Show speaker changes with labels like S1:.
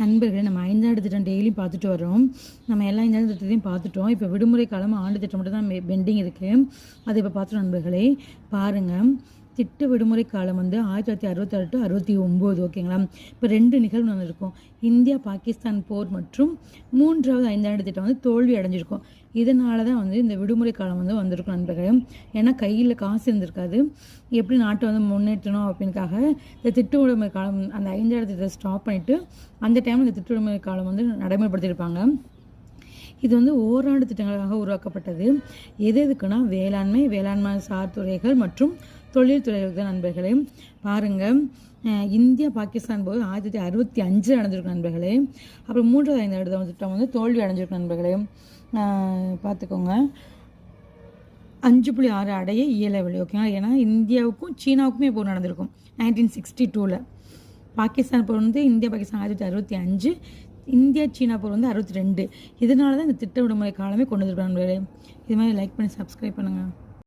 S1: நண்பர்களே நம்ம ஐந்தாண்டு திட்டம் டெய்லியும் பார்த்துட்டு வரோம் நம்ம எல்லா ஐந்தாண்டு திட்டத்தையும் பார்த்துட்டோம். இப்போ விடுமுறை காலமாக ஆண்டு திட்டம் மட்டும் தான் பெண்டிங் இருக்குது அதை இப்போ பார்த்துட்டோம் நண்பர்களே. பாருங்கள் திட்ட விடுமுறை காலம் வந்து ஆயிரத்தி தொள்ளாயிரத்தி அறுபத்தாறு டு அறுபத்தி ஒம்பது ஓகேங்களா இப்போ ரெண்டு நிகழ்வு நடந்திருக்கும். இந்தியா பாகிஸ்தான் போர் மற்றும் மூன்றாவது ஐந்தாண்டு திட்டம் வந்து தோல்வி அடைஞ்சிருக்கும். இதனால தான் வந்து இந்த விடுமுறை காலம் வந்து வந்திருக்கும் நண்பர்களே. ஏன்னா கையில் காசு இருந்திருக்காது. எப்படி நாட்டை வந்து முன்னேற்றணும் அப்படின்னுக்காக இந்த திட்ட விடுமுறை காலம் அந்த ஐந்தாண்டு திட்டத்தை ஸ்டாப் பண்ணிவிட்டு அந்த டைமில் இந்த திட்ட விடுமுறை காலம் வந்து நடைமுறைப்படுத்தியிருப்பாங்க. இது வந்து ஓராண்டு திட்டங்களாக உருவாக்கப்பட்டது. எது எதுக்குன்னா வேளாண்மை வேளாண்மை சார் துறைகள் மற்றும் தொழில் துறைகள் தான் நண்பர்களே. பாருங்கள் இந்தியா பாகிஸ்தான் போது ஆயிரத்தி தொள்ளாயிரத்தி அறுபத்தி அஞ்சில் நடந்திருக்கும் நண்பர்களே. அப்புறம் மூன்றாவது ஐந்து இடத்த திட்டம் வந்து தோல்வி அடைஞ்சிருக்கும் நண்பர்களே. பார்த்துக்கோங்க. அஞ்சு புள்ளி ஆறு அடைய இயலவில்லை ஓகேங்களா ஏன்னா இந்தியாவுக்கும் சீனாவுக்குமே போர் நடந்திருக்கும் நைன்டீன் சிக்ஸ்டி டூவில் பாகிஸ்தான் போர் வந்து இந்தியா பாகிஸ்தான் ஆயிரத்தி தொள்ளாயிரத்தி அறுபத்தி அஞ்சு இந்தியா சீனா போர் வந்து அறுபத்தி ரெண்டு. இதனால தான் இந்த திட்ட விடுமுறை காலமே கொண்டு வந்துருப்பாங்க இது மாதிரி லைக் பண்ணி சப்ஸ்கிரைப் பண்ணுங்கள்